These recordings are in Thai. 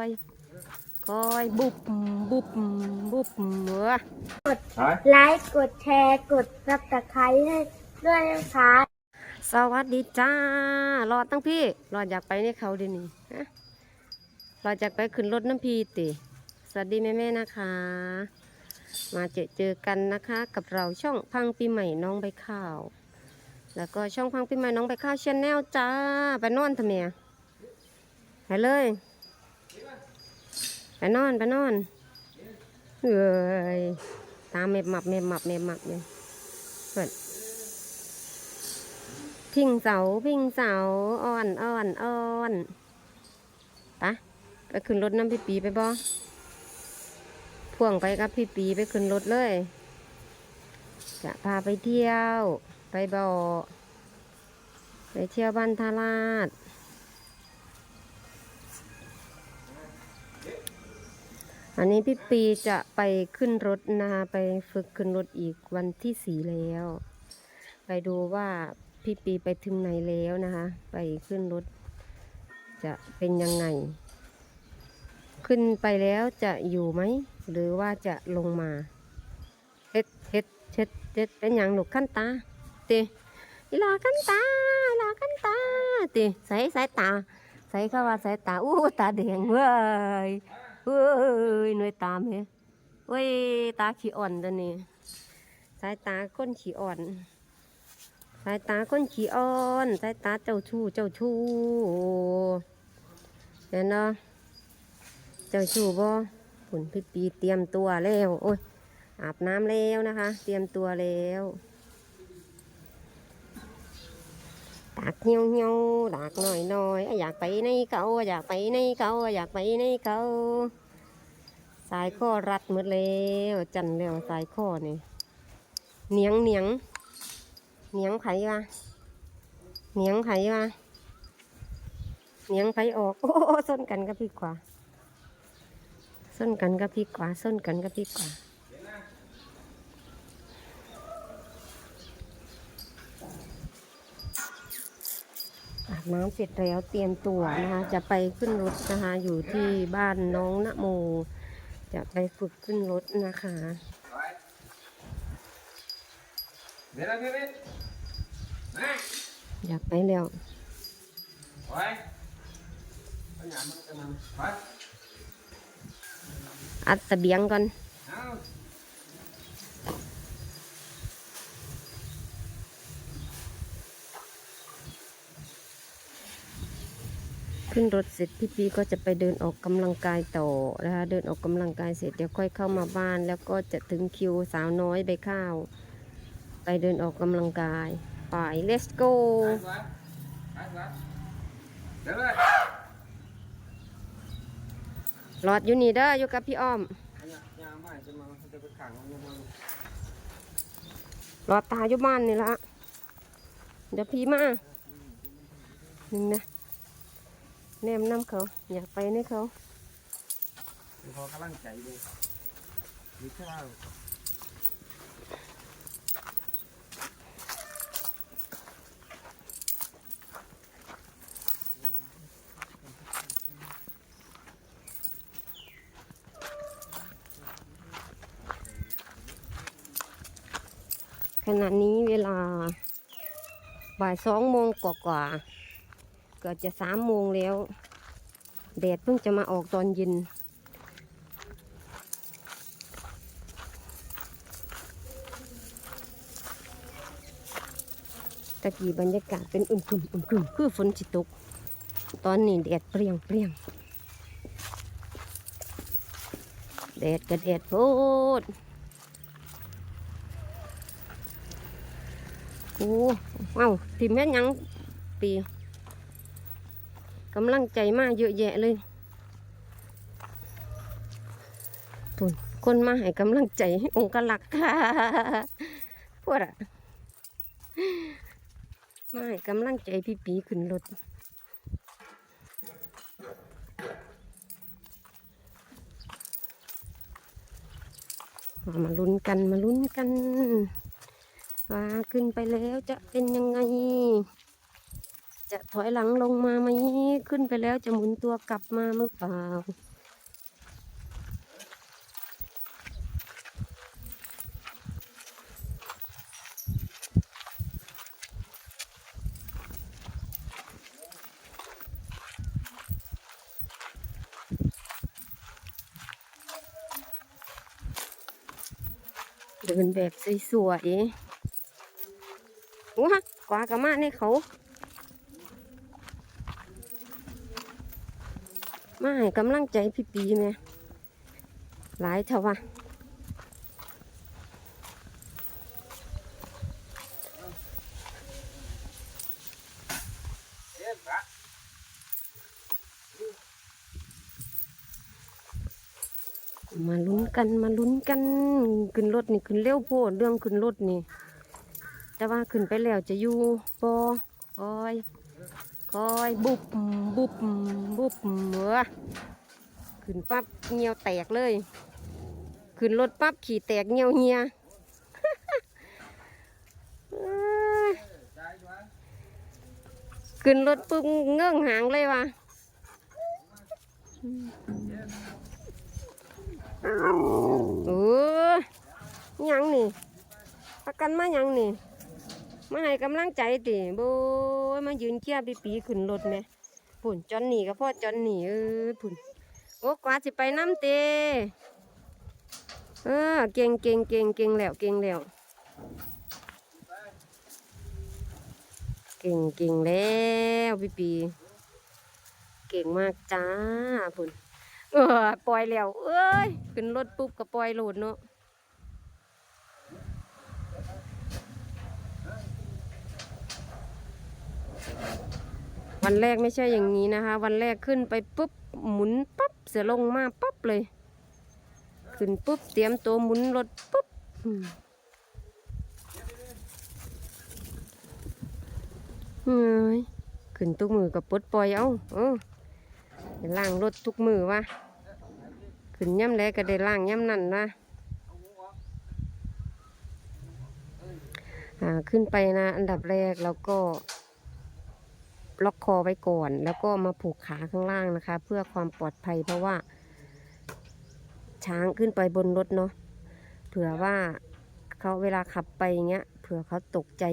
อยคอยบุบบุบบุบเออไลค์กดแชร์กดซับสไครต์ให้ด้วยนะคะสวัสดีจ้ารอตั้งพี่รออยากไปในเขาเดี๋ยวนี้ฮะรออยากไปขึ้นรถน้ำพีติสวัสดีแม่แม่ๆนะคะ มาเจอเจอกันนะคะ กับเราช่องพังปีใหม่น้องใบข้าว แล้วก็ช่องพังปีใหม่น้องใบข้าวชแนลจ้าไปนอนทำไมอะไปเลย ไปนอนไปนอนเอ้ยตามเมบมับเมบมับเมบมับเนี่ยเปิดพิงเสาพิงเสาอ่อนอ่อนอ่อนปะไปขึ้นรถน้ำพี่ปีไปบ่พ่วงไปกับพี่ปีไปขึ้นรถเลย จะพาไปเที่ยว ไปบ่อไปเที่ยวบ้านทาราช อันนี้พี่ปีจะไปขึ้นรถนะคะไปฝึกขึ้นรถอีกวันที่สี่แล้ว ไปดูว่าพี่ปีไปถึงไหนแล้วนะคะ ไปขึ้นรถ จะเป็นยังไง ขึ้นไปแล้วจะอยู่ไหม หรือว่าจะลงมาเฮ็ดเฮ็ดเฮ็ดเฮ็ดเป็นอย่างลูกขั้นตาเตอีลาขั้นตาอีลาขั้นตาเตใส่สายตา ใส่เข้าว่าสายตาอู้ตาแดงเว้ย เว้ยหน่วยตามเฮ้เว้ยตาขี้อ่อนตัวนี้ สายตาก้นขี้อ่อน สายตาคนขี้อ่อน สายตาเจ้าชู้เจ้าชู้เห็นเนาะเจ้าชู้บ่ผุนพี่ปีเตรียมตัวแล้ว โอ้ยอาบน้ำแล้วนะคะ เตรียมตัวแล้วตากเหี่ยวเหี่ยวๆตากหน่อยหน่อยอยากไปในเขาอยากไปในเขาอยากไปในเขาสายข้อรัดหมดแล้วจันแล้วสายข้อนี่เหนียงเหนียงเหนียงไผวะเหนียงไผวะเหนียงไผออกโอ้ส้นกันกับพี่กว่าส้นกันกับพี่กว่าส้นกันกับพี่กว่า น้ำเสร็จแล้วเตรียมตัวนะคะจะไปขึ้นรถนะคะอยู่ที่บ้านน้องนโม จะไปฝึกขึ้นรถนะคะอยากไปแล้วอัดเสบียงก่อน ขึ้นรถเสร็จพี่ปีก็จะไปเดินออกกำลังกายต่อนะคะเดินออกกำลังกายเสร็จเดี๋ยวค่อยเข้ามาบ้าน แล้วก็จะถึงคิวสาวน้อยใบข้าว ไปเดินออกกำลังกาย ไป let's go หลอดอยู่นี่เด้ออยู่กับพี่อ้อมหลอดตาอยู่บ้านนี่ละเดี๋ยวพี่มาหนึ่งนะ แนมน้ำเขา อยากไปในเขา mình có cái lăng chạy đi. Đi theo. ขณะนี้เวลาบ่ายสองโมงกว่าๆ เกือบจะสามโมงแล้วแดดเพิ่งจะมาออกตอนเย็น ตะกี้บรรยากาศเป็นอึมครึมอึมครึมคือฝนจิตก ตอนนี้แดดเปรี้ยงเปรี้ยงแดดกระแดดโพดโอ้เอ้าทีมแม่ยังปีำลังใจมากเยอะแยะเลยทุนคนมาให้กำลังใจองค์กลักษ์ค่ะพวกอะมาให้กำลังใจพี่ปีขึ้นรถมามาลุ้นกันมาลุ้นกันว่าขึ้นไปแล้วจะเป็นยังไง จะถอยหลังลงมาไหม ขึ้นไปแล้วจะหมุนตัวกลับมาหรือเปล่า เดินแบบสวยๆว้ากวากระมาในเขา มาให้กำลังใจพี่ปีไหมหลายเท่าวะเอ๊ะปะมาลุ้นกันมาลุ้นกันขึ้นรถนี่ขึ้นเร็วโพดเรื่องขึ้นรถนี่ แต่ว่าขึ้นไปแล้วจะอยู่บอคอย คอยบุบบุบบุบเหมือขึ้นปั๊บเงียวแตกเลย ขึ้นรถปั๊บขี่แตกเงียวเฮียขึ้นรถปุ๊บเงื่องหางเลยว่ะเออยังนี่ประกันมายังนี่มาให้กำลังใจติบย มายืนเชียร์ปีปีขึ้นรถไหมผุ่นจอนหนี่ก็พ่อจอนหนีเออผุ่นโอ้กว่าสิไปน้ำเตเออเก่งเก่งเก่งเก่งแล้วเก่งแล้วเก่งเก่งแล้วพี่ปี เก่งมากจ้าพุ่นเออปล่อยแล้วเอ้ยขึ้นรถปุ๊บก็ปล่อยโหลดเนาะ วันแรกไม่ใช่อย่างนี้นะคะ วันแรกขึ้นไปปุ๊บหมุนปั๊บเสือลงมาปั๊บเลย ขึ้นปุ๊บเตรียมตัวหมุนรถปุ๊บเฮ้ยขึ้นทุกมือกับปดปล่อยเอาเออได้ล่างรถทุกมือวะขึ้นย่ำแลก็ได้ล่างย่ำนั่นนะอ่าขึ้นไปนะ อันดับแรกแล้วก็ ล็อกคอไว้ก่อน แล้วก็มาผูกขาข้างล่างนะคะ เพื่อความปลอดภัยเพราะว่า ช้างขึ้นไปบนรถเนาะเผื่อว่าเขาเวลาขับไปอย่างเงี้ยเผื่อเขาตกใจ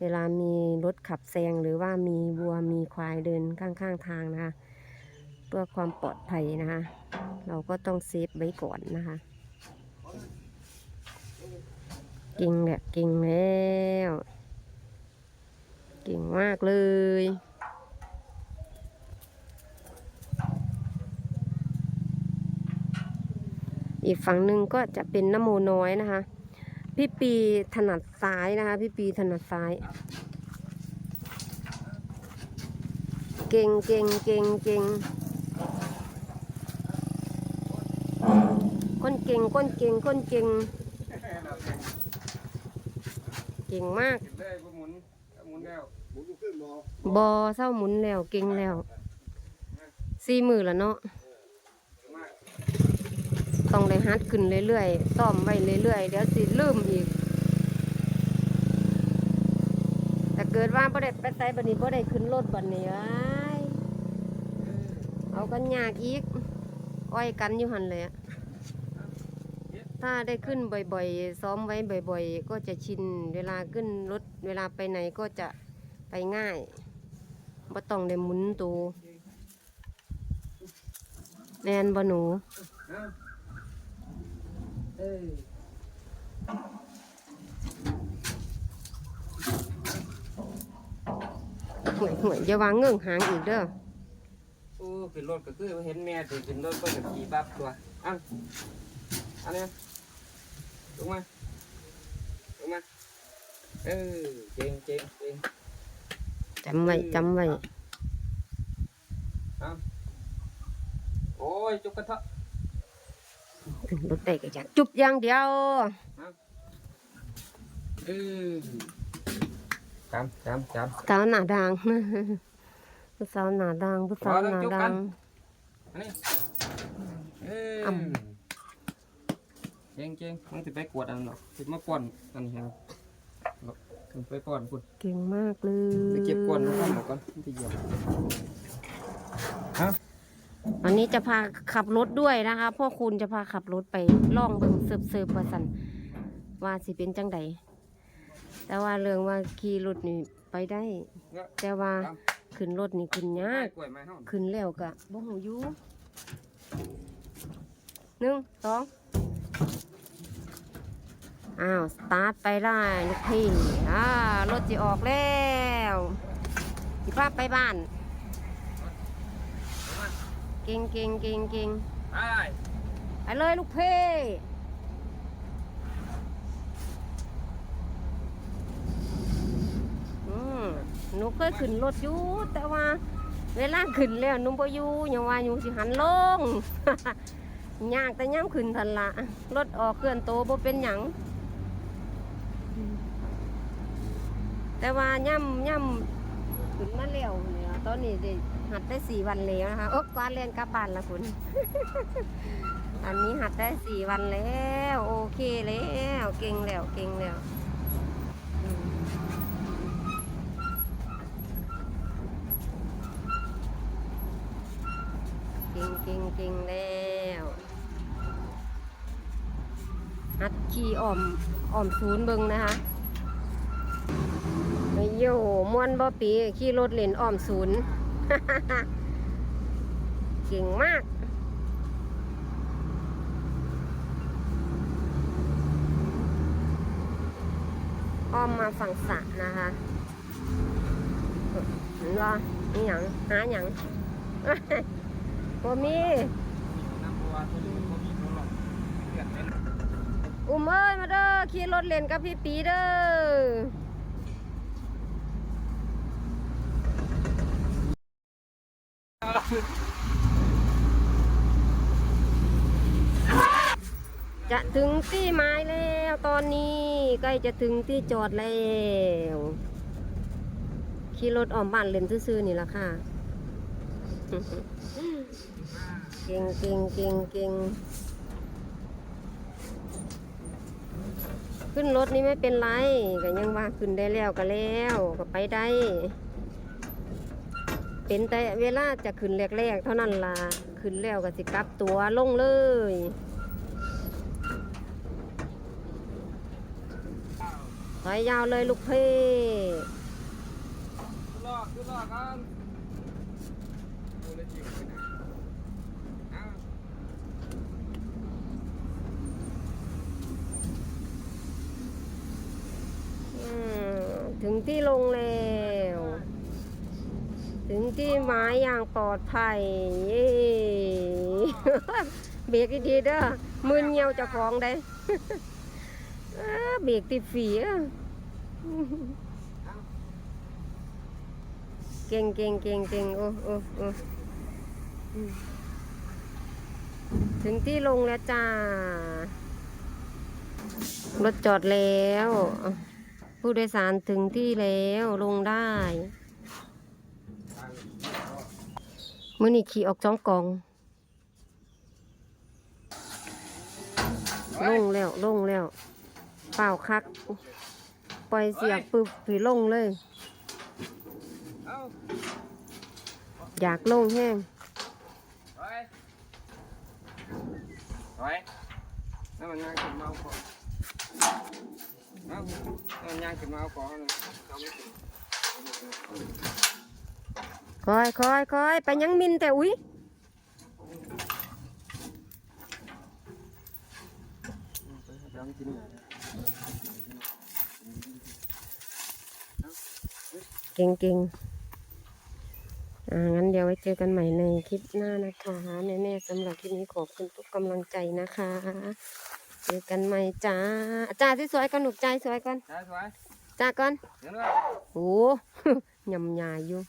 เวลามีรถขับแซงหรือว่ามีวัวมีควายเดินข้างๆทางนะคะ เพื่อความปลอดภัยนะคะ เราก็ต้องเซฟไว้ก่อนนะคะเก่งแหละเก่งแล้ว เก่งมากเลยอีกฝั่งหนึ่งก็จะเป็นน้ำโมน้อยนะคะ พี่ปีถนัดซ้ายนะคะ พี่ปีถนัดซ้าย เก่งเก่งเก่งเก่งคนเก่งคนเก่งคนเก่ง เก่งมากขึ้นเลย บ่หมุนหมุนแล้วบอเศร้าหมุนแล้วเก่งแล้วสี่มือแล้วเนาะต้องได้ฮัดขึ้นเรื่อยๆซ้อมไว้เรื่อยๆเดี๋ยวสิลืมอีกแต่เกิดว่าบ่ได้ไปไสบัดนี้บ่ได้ขึ้นรถบัดนี้ไอ้เอากันยากอีกอ้อยกันอยู่หันเลยถ้าได้ขึ้นบ่อยๆ ซ้อมไว้บ่อย ๆ ก็จะชินเวลาขึ้นรถเวลาไปไหนก็จะ ไปง่ายบ่ต้องได้หมุนตัวแนนบ่หนูเออห่วยห่วยอย่าวางเงื่องหางอีกเด้อโอ้ขึ้นรถก็คือเห็นแม่ถือขึ้นรถก็จะขี่ปั๊บตัวอ้าอันนี้ลงมาลงมาเออเก่งเก่งเก่ง จำไว้จำไว้เอาโอ้ยจุกกระเทาะถึงรถได้ก็อยากจุบอย่างเดียวเออจำจำจำสาวหน้าดังผู้สาวหน้าดังผู้สาวหน้าดังอันนี้เอออ่เก่งเก่งมันจะไปกวดอันหรอกจะมาป้อนอันนี้ครับ มันไปป้อนคุณเก่งมากเลยไปเก็บกวนมาก่อนมันจะเหยียบฮะวันนี้จะพาขับรถด้วยนะคะพ่อคุณจะพาขับรถไปล่องเบิ่งเสิร์ฟเสิร์ฟว่าสันว่าสิเป็นจังใดแต่ว่าเรื่องว่าขี่รถนี่ไปได้เนี่ยแต่ว่าขึ้นรถนี่ขึ้นยากกล้วยไม้ห้องขึ้นแล้วกะบ่หูอยู่หนึ่งสอง อ้าว สตาร์ทไปได้ลูกพี่อ่ารถจะออกแล้วสิพาไปบ้าน เก่งเก่งเก่งเก่งไปไปเลยลูกพี่อืมหนูเคยขึ้นรถอยู่แต่ว่า เวลาขึ้นแล้วหนุ่มบ่อยู่ยังว่าอยู่สิหันลงย่างแต่ย่ำขึ้นทันละรถออกเคลื่อนโตวบ่เป็นหยัง แต่ว่าย่ำย่ำขึ้นมาแล้วเนี่ยตอนนี้ได้หัดได้สี่วันแล้วนะคะโอ๊กวาดเรียนกลับบ้านละคุณ อันนี้หัดได้สี่วันแล้ว โอเคแล้วเก่งแล้วเก่งแล้วเก่งเก่งเก่งแล้วหัดขี่อ่อมอ่อมศูนย์เบิงนะคะ ไอ้โยม่วนบ่ปีขี่รถเล่นอ่อมศูนย์เก่งมากอ้อมมาฝั่งสระนะคะเห็นว่านี่หยังหาหยังบ่มีน้ำบัวตัวนี้บ่มีคนหรอกเลือดเป็นอุ้มเอ้ยมาเด้อขี่รถเล่นกับพี่ปีเด้อ จะถึงที่หมายแล้วตอนนี้ใกล้จะถึงที่จอดแล้วขี่รถออมบ้านเล่นซื่อๆนี่ละค่ะ เก่งเก่งเก่งเก่งขึ้นรถนี่ไม่เป็นไรก็ยังว่าขึ้นได้แล้วก็แล้วก็ไปได้ เป็นแต่เวลาจะขึ้นแรกๆ เท่านั้นล่ะขึ้นแล้วก็สิกลับตัวลงเลยถอยยาวเลยลูกเพ่ขึ้นรอขึ้นรอกันดูเลยจิ๋วไปไหนเอ้าอืมถึงที่ลงแล้ว งที่หมายอย่างปลอดภัยเย้เบรกดีๆเด้อมือเงียวจะของได้เอ้อเบรกติดฝีอะเก่งเก่งเก่งเก่งโอ้โอ้โอ้ถึงที่ลงแล้วจ้ารถจอดแล้ว ผู้โดยสารถึงที่แล้วลงได้ มื่อนี้ขี่ออกจ้องกองลงแล้วลงแล้ว เปล่าคัก ปล่อยเสียบปึ๊บผีลงเลย อยากลงแห้งไปไปนั่นมันยางขึ้นมาเอาของนั่นมันยางขึ้นมาเอาของเลยเอาไม่ถึง คอยคอยคอยไปยังมินแต่อุ้ยเอาไม่กินเลยเก่งเก่งอ่า งั้นเดี๋ยวไว้เจอกันใหม่ในคลิปหน้านะคะแม่แม่ๆสำหรับคลิปนี้ขอบคุณทุกกำลังใจนะคะ เจอกันใหม่จ้าจ้าที่สวยกันหนุกใจสวยก่อนใช่สวยจ้าก่อนเดี๋ยวด้วยโอ้ยำยายอยู่